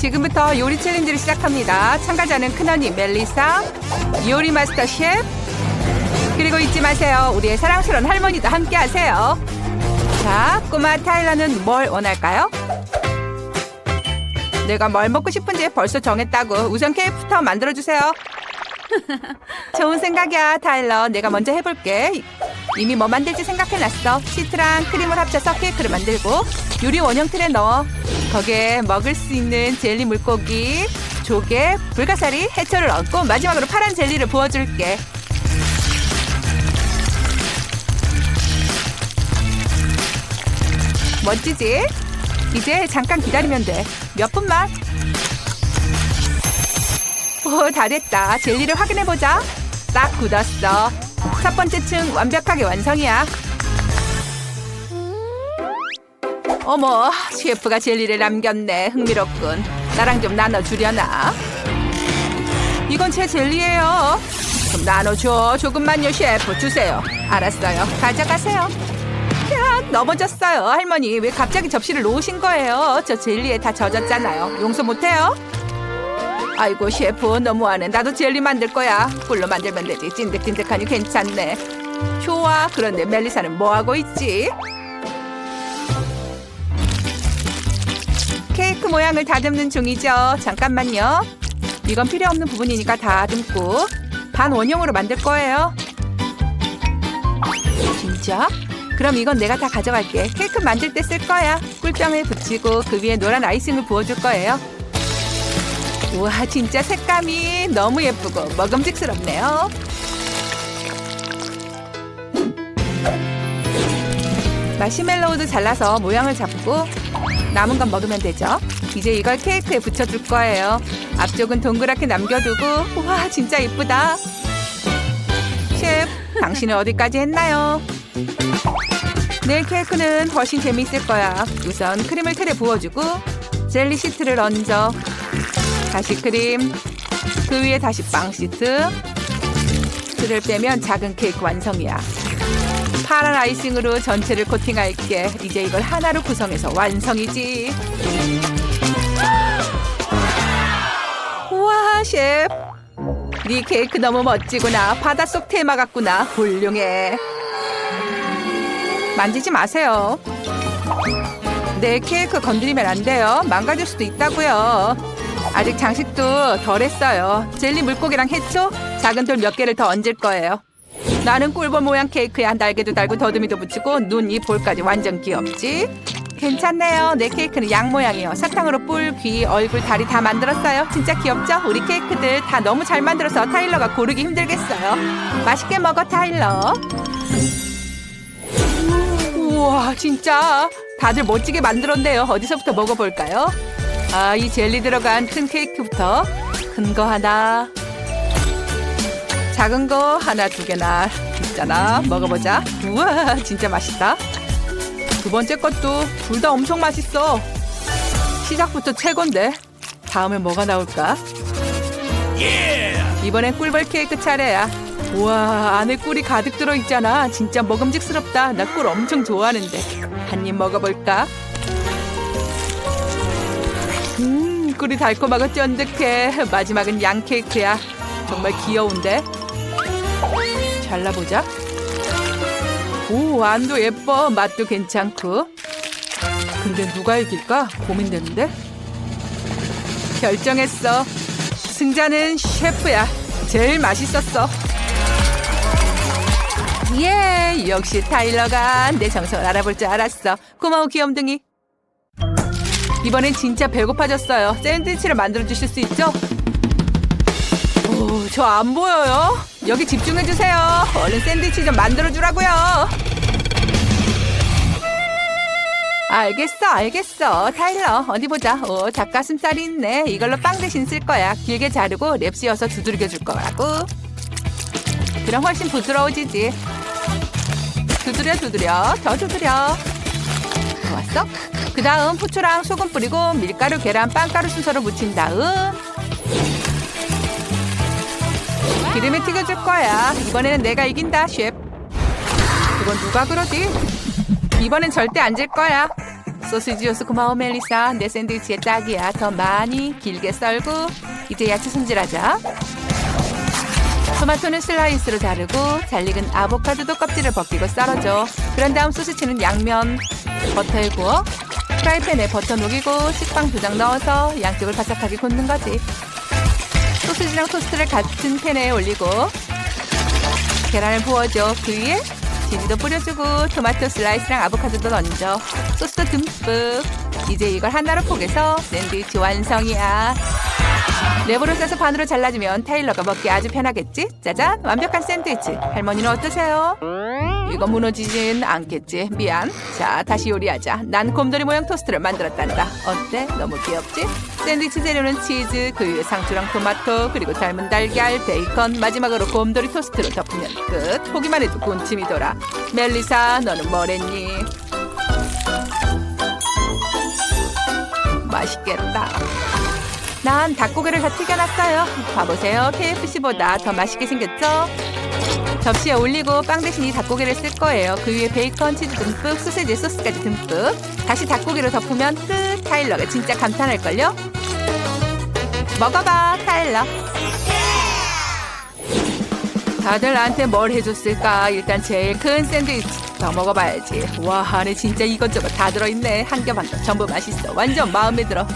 지금부터 요리 챌린지를 시작합니다. 참가자는 큰언니 멜리사, 요리 마스터 셰프, 그리고 잊지 마세요. 우리의 사랑스러운 할머니도 함께 하세요. 자, 꼬마 타일러는 뭘 원할까요? 내가 뭘 먹고 싶은지 벌써 정했다고. 우선 케이크부터 만들어주세요. 좋은 생각이야, 타일러. 내가 먼저 해볼게. 이미 뭐 만들지 생각해놨어. 시트랑 크림을 합쳐서 케이크를 만들고 요리 원형 틀에 넣어. 거기에 먹을 수 있는 젤리 물고기, 조개, 불가사리, 해초를 얹고 마지막으로 파란 젤리를 부어줄게. 멋지지? 이제 잠깐 기다리면 돼. 몇 분만. 오, 다 됐다. 젤리를 확인해보자. 딱 굳었어. 첫 번째 층 완벽하게 완성이야. 어머, 셰프가 젤리를 남겼네. 흥미롭군. 나랑 좀 나눠주려나? 이건 제 젤리예요. 좀 나눠줘. 조금만요, 셰프. 주세요. 알았어요. 가져가세요. 야, 넘어졌어요. 할머니, 왜 갑자기 접시를 놓으신 거예요? 저 젤리에 다 젖었잖아요. 용서 못해요? 아이고, 셰프, 너무하네. 나도 젤리 만들 거야. 꿀로 만들면 되지. 찐득찐득하니 괜찮네. 좋아. 그런데 멜리사는 뭐 하고 있지? 케이크 모양을 다듬는 중이죠. 잠깐만요. 이건 필요 없는 부분이니까 다듬고 반 원형으로 만들 거예요. 진짜? 그럼 이건 내가 다 가져갈게. 케이크 만들 때 쓸 거야. 꿀병을 붙이고 그 위에 노란 아이싱을 부어줄 거예요. 우와, 진짜 색감이 너무 예쁘고 먹음직스럽네요. 마시멜로우도 잘라서 모양을 잡고 남은 건 먹으면 되죠. 이제 이걸 케이크에 붙여줄 거예요. 앞쪽은 동그랗게 남겨두고 와 진짜 이쁘다. 셰프, 당신은 어디까지 했나요? 내일 케이크는 훨씬 재미있을 거야. 우선 크림을 틀에 부어주고 젤리 시트를 얹어. 다시 크림. 그 위에 다시 빵 시트. 틀을 빼면 작은 케이크 완성이야. 파란 아이싱으로 전체를 코팅할게. 이제 이걸 하나로 구성해서 완성이지. 우와, 셰프. 네 케이크 너무 멋지구나. 바닷속 테마 같구나. 훌륭해. 만지지 마세요. 내 케이크 건드리면 안 돼요. 망가질 수도 있다고요. 아직 장식도 덜 했어요. 젤리 물고기랑 해초, 작은 돌 몇 개를 더 얹을 거예요. 나는 꿀벌 모양 케이크에 날개도 달고 더듬이도 붙이고 눈, 입, 볼까지 완전 귀엽지? 괜찮네요. 내 케이크는 양 모양이요. 사탕으로 뿔, 귀, 얼굴, 다리 다 만들었어요. 진짜 귀엽죠? 우리 케이크들 다 너무 잘 만들어서 타일러가 고르기 힘들겠어요. 맛있게 먹어, 타일러. 우와, 진짜 다들 멋지게 만들었네요. 어디서부터 먹어볼까요? 아, 이 젤리 들어간 큰 케이크부터 큰 거 하나, 작은 거 하나 두 개나 있잖아. 먹어보자. 우와, 진짜 맛있다. 두 번째 것도 둘 다 엄청 맛있어. 시작부터 최고인데. 다음에 뭐가 나올까? 이번엔 꿀벌 케이크 차례야. 우와, 안에 꿀이 가득 들어 있잖아. 진짜 먹음직스럽다. 나 꿀 엄청 좋아하는데. 한 입 먹어볼까? 음, 꿀이 달콤하고 쫀득해. 마지막은 양 케이크야. 정말 귀여운데? 잘라보자. 오, 안도 예뻐. 맛도 괜찮고. 근데 누가 이길까? 고민되는데? 결정했어. 승자는 셰프야. 제일 맛있었어. 예, 역시 타일러가 내 정성을 알아볼 줄 알았어. 고마워, 귀염둥이. 이번엔 진짜 배고파졌어요. 샌드위치를 만들어 주실 수 있죠? 오, 저 안 보여요. 여기 집중해 주세요. 얼른 샌드위치 좀 만들어 주라고요. 알겠어, 알겠어. 타일러, 어디 보자. 오, 닭가슴살이 있네. 이걸로 빵 대신 쓸 거야. 길게 자르고 랩 씌워서 두들겨 줄 거라고. 그럼 훨씬 부드러워지지. 두드려, 두드려. 더 두드려. 좋았어? 그 다음 후추랑 소금 뿌리고 밀가루, 계란, 빵가루 순서로 묻힌 다음 기름에 튀겨줄 거야. 이번에는 내가 이긴다, 셰프. 이건 누가 그러지? 이번엔 절대 안 질 거야. 소시지 요소 고마워 멜리사. 내 샌드위치에 딱이야. 더 많이 길게 썰고 이제 야채 손질하자. 토마토는 슬라이스로 자르고 잘 익은 아보카도도 껍질을 벗기고 썰어줘. 그런 다음 소시지는 양면 버터에 구워 프라이팬에 버터 녹이고 식빵 두 장 넣어서 양쪽을 바삭하게 굽는 거지. 소시지랑 토스트를 같은 팬에 올리고 계란을 부어줘. 그 위에 치즈도 뿌려주고 토마토 슬라이스랑 아보카도도 얹어. 소스도 듬뿍. 이제 이걸 하나로 포개서 샌드위치 완성이야. 랩으로 싸서 반으로 잘라주면 타일러가 먹기 아주 편하겠지? 짜잔! 완벽한 샌드위치. 할머니는 어떠세요? 이거 무너지진 않겠지? 미안. 자, 다시 요리하자. 난 곰돌이 모양 토스트를 만들었단다. 어때? 너무 귀엽지? 샌드위치 재료는 치즈, 그 위에 상추랑 토마토, 그리고 삶은 달걀, 베이컨, 마지막으로 곰돌이 토스트로 덮으면 끝. 보기만 해도 군침이 돌아. 멜리사, 너는 뭐랬니? 맛있겠다. 난 닭고기를 다 튀겨놨어요. 봐보세요. KFC보다 더 맛있게 생겼죠? 접시에 올리고 빵 대신 이 닭고기를 쓸 거예요. 그 위에 베이컨, 치즈 듬뿍, 소세지 소스까지 듬뿍. 다시 닭고기로 덮으면 끝. 타일러가 진짜 감탄할걸요? 먹어봐, 타일러. 다들 나한테 뭘 해줬을까? 일단 제일 큰 샌드위치 더 먹어봐야지. 와, 안에 진짜 이것저것 다 들어있네. 한겹한겹 전부 맛있어. 완전 마음에 들어.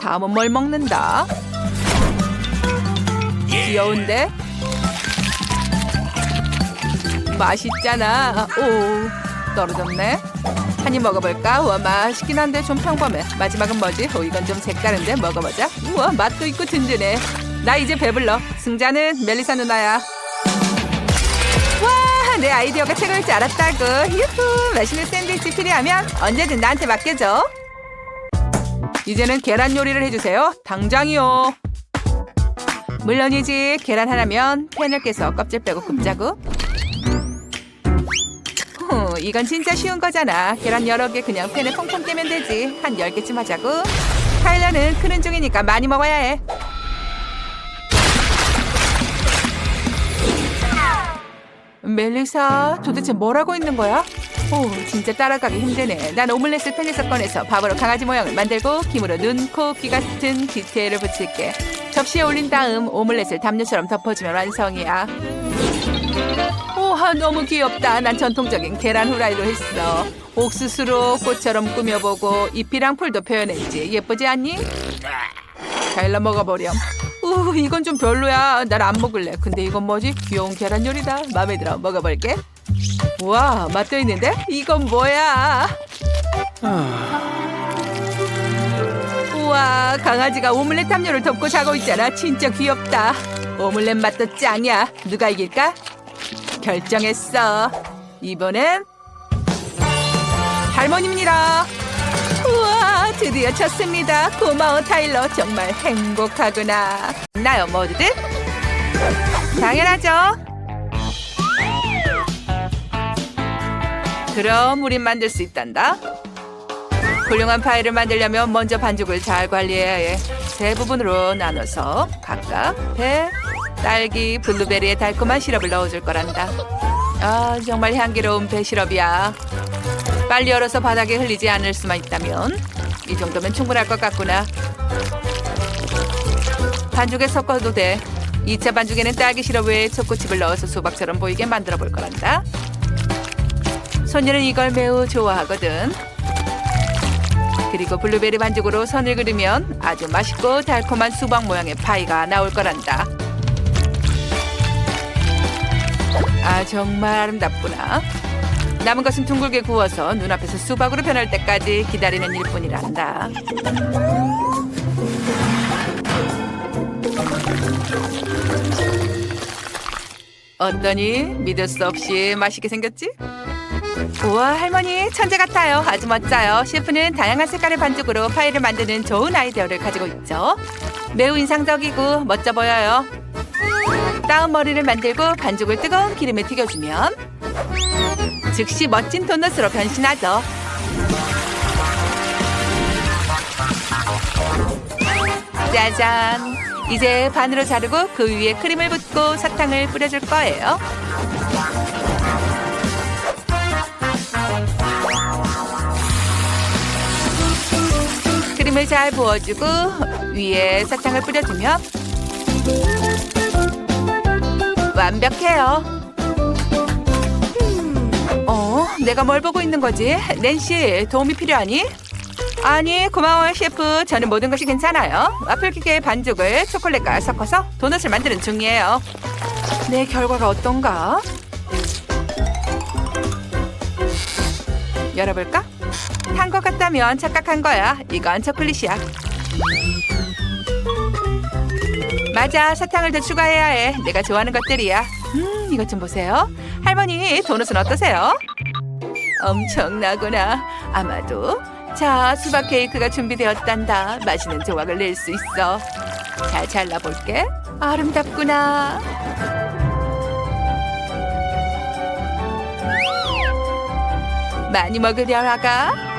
다음은 뭘 먹는다? 귀여운데? 맛있잖아. 오, 떨어졌네. 한 입 먹어볼까? 우와, 맛있긴 한데 좀 평범해. 마지막은 뭐지? 오, 이건 좀 색다른데 먹어보자. 우와, 맛도 있고 든든해. 나 이제 배불러. 승자는 멜리사 누나야. 와, 내 아이디어가 최고일 줄 알았다고. 유후, 맛있는 샌드위치 필요하면 언제든 나한테 맡겨줘. 이제는 계란 요리를 해주세요. 당장이요. 물론이지. 계란 하나면 팬을 깨서 껍질 빼고 굽자고. 후, 이건 진짜 쉬운 거잖아. 계란 여러 개 그냥 팬에 퐁퐁 깨면 되지. 한 10개쯤 하자고. 타일러는 크는 중이니까 많이 먹어야 해. 멜리사, 도대체 뭘 하고 있는 거야? 오, 진짜 따라가기 힘드네. 난 오믈렛을 팬에서 꺼내서 밥으로 강아지 모양을 만들고 김으로 눈, 코, 귀 같은 디테일을 붙일게. 접시에 올린 다음 오믈렛을 담요처럼 덮어주면 완성이야. 우와, 너무 귀엽다. 난 전통적인 계란 후라이로 했어. 옥수수로 꽃처럼 꾸며보고 잎이랑 풀도 표현했지. 예쁘지 않니? 잘라 먹어버렴. 우, 이건 좀 별로야. 난 안 먹을래. 근데 이건 뭐지? 귀여운 계란 요리다. 마음에 들어. 먹어볼게. 우와, 맛도 있는데? 이건 뭐야? 우와, 강아지가 오믈렛 담요를 덮고 자고 있잖아. 진짜 귀엽다. 오믈렛 맛도 짱이야. 누가 이길까? 결정했어. 이번엔 할머니입니다. 우와, 드디어 쳤습니다. 고마워, 타일러. 정말 행복하구나. 나요, 모두들? 당연하죠. 그럼 우린 만들 수 있단다. 훌륭한 파이를 만들려면 먼저 반죽을 잘 관리해야 해. 세 부분으로 나눠서 각각 배, 딸기, 블루베리의 달콤한 시럽을 넣어줄 거란다. 아, 정말 향기로운 배 시럽이야. 빨리 열어서 바닥에 흘리지 않을 수만 있다면 이 정도면 충분할 것 같구나. 반죽에 섞어도 돼. 2차 반죽에는 딸기 시럽 외에 초코칩을 넣어서 수박처럼 보이게 만들어 볼 거란다. 소녀는 이걸 매우 좋아하거든. 그리고 블루베리 반죽으로 선을 그리면 아주 맛있고 달콤한 수박 모양의 파이가 나올 거란다. 아 정말 아름답구나. 남은 것은 둥글게 구워서 눈앞에서 수박으로 변할 때까지 기다리는 일뿐이란다. 어떠니? 믿을 수 없이 맛있게 생겼지? 우와 할머니 천재 같아요. 아주 멋져요. 셰프는 다양한 색깔의 반죽으로 파이를 만드는 좋은 아이디어를 가지고 있죠. 매우 인상적이고 멋져 보여요. 다운 머리를 만들고 반죽을 뜨거운 기름에 튀겨주면 즉시 멋진 도넛으로 변신하죠. 짜잔! 이제 반으로 자르고 그 위에 크림을 붓고 사탕을 뿌려줄 거예요 잼을 잘 부어주고 위에 사탕을 뿌려주면 완벽해요. 어, 내가 뭘 보고 있는 거지? 낸시, 도움이 필요하니? 아니, 고마워요, 셰프. 저는 모든 것이 괜찮아요. 와플 케이크의 반죽을 초콜릿과 섞어서 도넛을 만드는 중이에요. 내 결과가 어떤가? 열어볼까? 탄것 같다면 착각한 거야. 이건 초콜릿이야. 맞아, 사탕을 더 추가해야 해. 내가 좋아하는 것들이야. 음, 이것 좀 보세요. 할머니, 도넛은 어떠세요? 엄청나구나. 아마도. 자, 수박 케이크가 준비되었단다. 맛있는 조각을 낼 수 있어. 잘 잘라볼게. 아름답구나. 많이 먹으려 하가.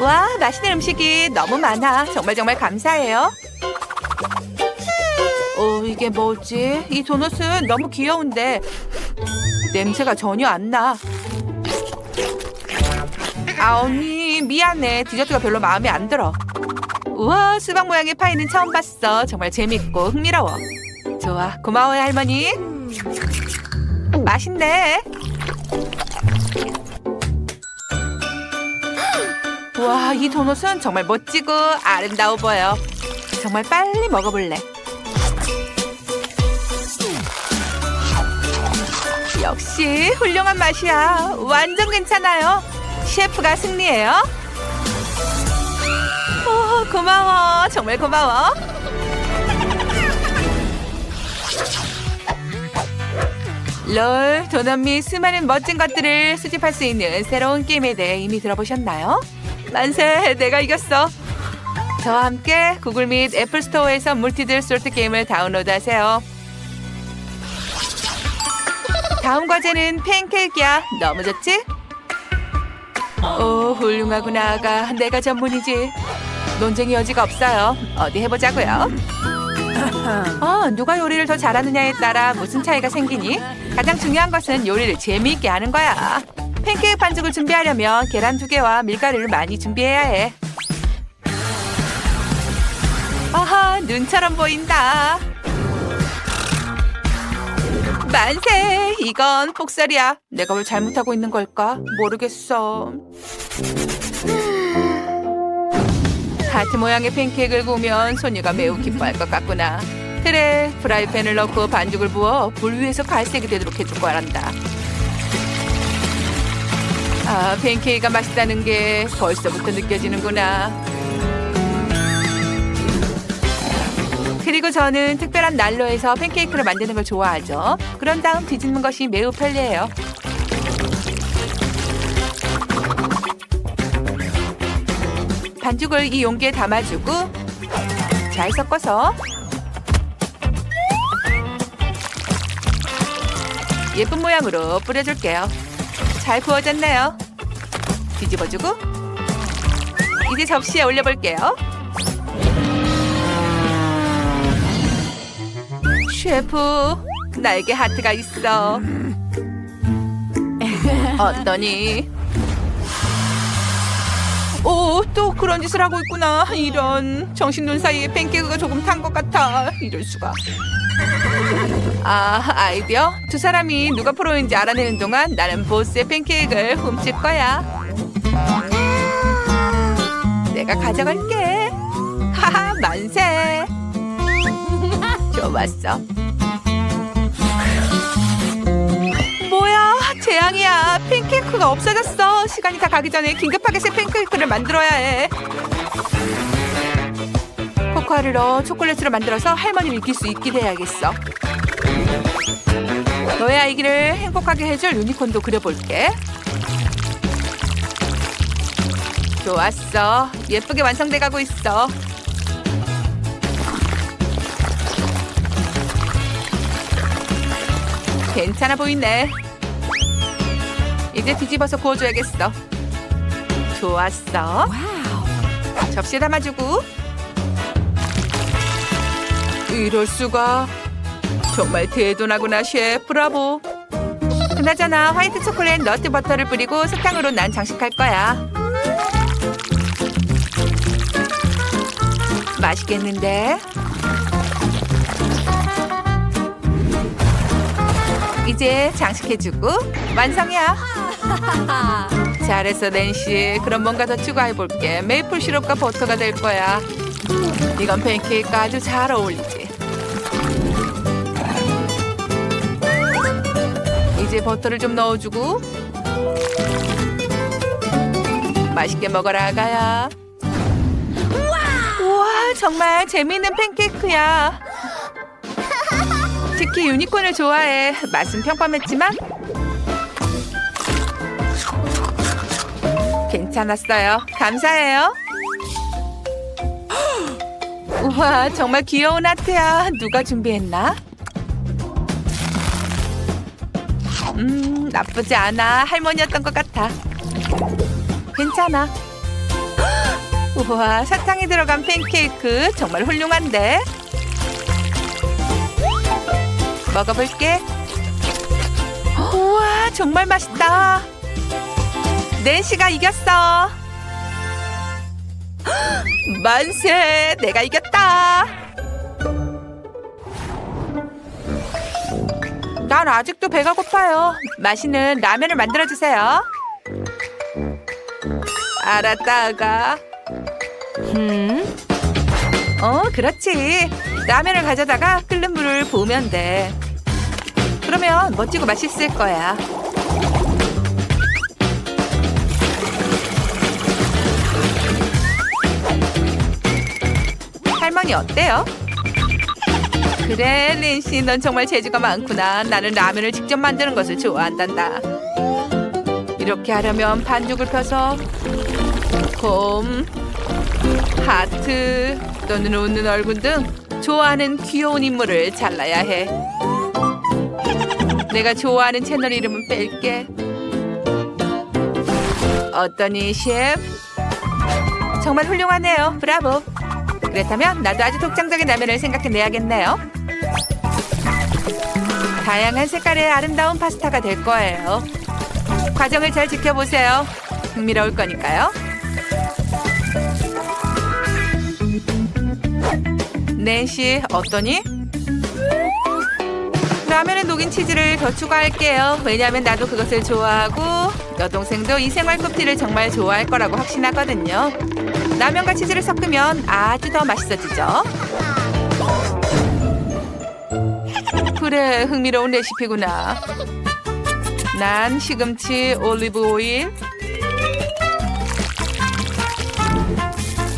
와, 맛있는 음식이 너무 많아. 정말 정말 감사해요. 어, 이게 뭐지? 이 도넛은 너무 귀여운데 냄새가 전혀 안 나. 아, 언니 미안해. 디저트가 별로 마음에 안 들어. 우와, 수박 모양의 파이는 처음 봤어. 정말 재밌고 흥미로워. 좋아, 고마워요 할머니. 맛있네. 와, 이 도넛은 정말 멋지고 아름다워 보여. 정말 빨리 먹어볼래. 역시 훌륭한 맛이야. 완전 괜찮아요. 셰프가 승리해요. 오, 고마워. 정말 고마워. 롤, 도넛 및 수많은 멋진 것들을 수집할 수 있는 새로운 게임에 대해 이미 들어보셨나요? 만세, 내가 이겼어. 저와 함께 구글 및 애플 스토어에서 물티들 솔트 게임을 다운로드하세요. 다음 과제는 팬케이크야. 너무 좋지? 오, 훌륭하구나, 아가. 내가 전문이지. 논쟁의 여지가 없어요. 어디 해보자고요. 아, 누가 요리를 더 잘하느냐에 따라 무슨 차이가 생기니? 가장 중요한 것은 요리를 재미있게 하는 거야. 팬케이크 반죽을 준비하려면 계란 두 개와 밀가루를 많이 준비해야 해. 아하, 눈처럼 보인다. 만세! 이건 폭설이야. 내가 뭘 잘못하고 있는 걸까? 모르겠어. 하트 모양의 팬케이크를 구우면 소녀가 매우 기뻐할 것 같구나. 그래, 프라이팬을 넣고 반죽을 부어 불 위에서 갈색이 되도록 해줄 거란다. 아, 팬케이크가 맛있다는 게 벌써부터 느껴지는구나. 그리고 저는 특별한 난로에서 팬케이크를 만드는 걸 좋아하죠. 그런 다음 뒤집는 것이 매우 편리해요. 반죽을 이 용기에 담아주고 잘 섞어서 예쁜 모양으로 뿌려줄게요. 잘 구워졌네요. 뒤집어주고 이제 접시에 올려볼게요. 셰프, 나에게 하트가 있어. 어떠니? 오, 또 그런 짓을 하고 있구나. 이런 정신 눈 사이에 팬케이크가 조금 탄 것 같아. 이럴 수가. 아, 아이디어? 두 사람이 누가 프로인지 알아내는 동안 나는 보스의 팬케이크를 훔칠 거야. 내가 가져갈게. 하하, 만세. 좋았어. 뭐야, 재앙이야. 팬케이크가 없어졌어. 시간이 다 가기 전에 긴급하게 새 팬케이크를 만들어야 해. 코코아를 넣어 초콜릿으로 만들어서 할머니를 이길 수 있게 돼야겠어. 너의 아이기를 행복하게 해줄 유니콘도 그려볼게. 좋았어. 예쁘게 완성돼 가고 있어. 괜찮아 보이네. 이제 뒤집어서 구워줘야겠어. 좋았어. 접시에 담아주고. 이럴 수가. 정말 대단하구나, 셰프. 브라보. 그나저나 화이트 초콜릿 너트 버터를 뿌리고 사탕으로 난 장식할 거야. 맛있겠는데? 이제 장식해주고 완성이야. 잘했어 낸시. 그럼 뭔가 더 추가해볼게. 메이플 시럽과 버터가 될 거야. 이건 팬케이크가 아주 잘 어울리지. 이제 버터를 좀 넣어주고 맛있게 먹어라 아가야. 우와 정말 재미있는 팬케이크야. 특히 유니콘을 좋아해. 맛은 평범했지만 괜찮았어요. 감사해요. 우와 정말 귀여운 하트야. 누가 준비했나? 음 나쁘지 않아. 할머니였던 것 같아. 괜찮아. 우와 사탕이 들어간 팬케이크 정말 훌륭한데. 먹어볼게. 우와 정말 맛있다. 낸시가 이겼어. 만세! 내가 이겼다. 난 아직도 배가 고파요. 맛있는 라면을 만들어 주세요. 알았다, 아가. 음? 어, 그렇지. 라면을 가져다가 끓는 물을 부으면 돼. 그러면 멋지고 맛있을 거야. 할머니 어때요? 그래, 린씨, 넌 정말 재주가 많구나. 나는 라면을 직접 만드는 것을 좋아한단다. 이렇게 하려면 반죽을 펴서 곰, 하트 또는 웃는 얼굴 등 좋아하는 귀여운 인물을 잘라야 해. 내가 좋아하는 채널 이름은 뺄게. 어떠니, 셰프? 정말 훌륭하네요. 브라보. 그렇다면 나도 아주 독창적인 라면을 생각해내야겠네요. 다양한 색깔의 아름다운 파스타가 될 거예요. 과정을 잘 지켜보세요. 흥미로울 거니까요. 낸시 어떠니? 라면에 녹인 치즈를 더 추가할게요. 왜냐하면 나도 그것을 좋아하고 여동생도 이 생활 커피를 정말 좋아할 거라고 확신하거든요. 라면과 치즈를 섞으면 아주 더 맛있어지죠. 그래, 흥미로운 레시피구나. 난 시금치, 올리브 오일,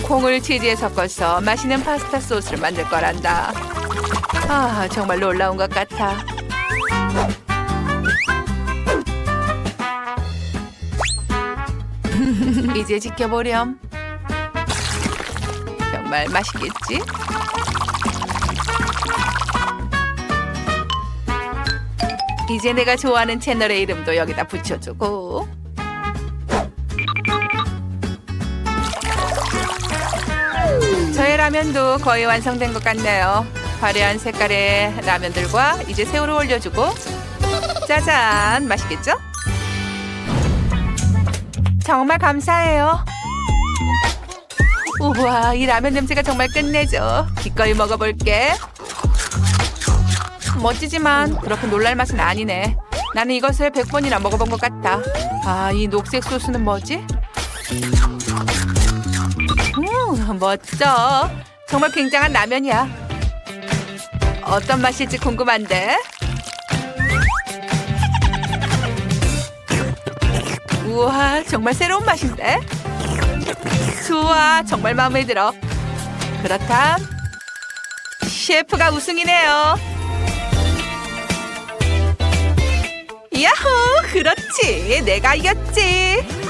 콩을 치즈에 섞어서 맛있는 파스타 소스를 만들 거란다. 아, 정말 놀라운 것 같아. 이제 지켜보렴. 정말 맛있겠지? 이제 내가 좋아하는 채널의 이름도 여기다 붙여주고 저의 라면도 거의 완성된 것 같네요. 화려한 색깔의 라면들과 이제 새우를 올려주고 짜잔 맛있겠죠? 정말 감사해요. 우와 이 라면 냄새가 정말 끝내죠. 기꺼이 먹어볼게. 멋지지만 그렇게 놀랄 맛은 아니네. 나는 이것을 100번이나 먹어본 것 같다. 아, 이 녹색 소스는 뭐지? 음, 멋져. 정말 굉장한 라면이야. 어떤 맛일지 궁금한데? 우와, 정말 새로운 맛인데? 좋아, 정말 마음에 들어. 그렇담, 셰프가 우승이네요. 야호! 그렇지. 내가 이겼지.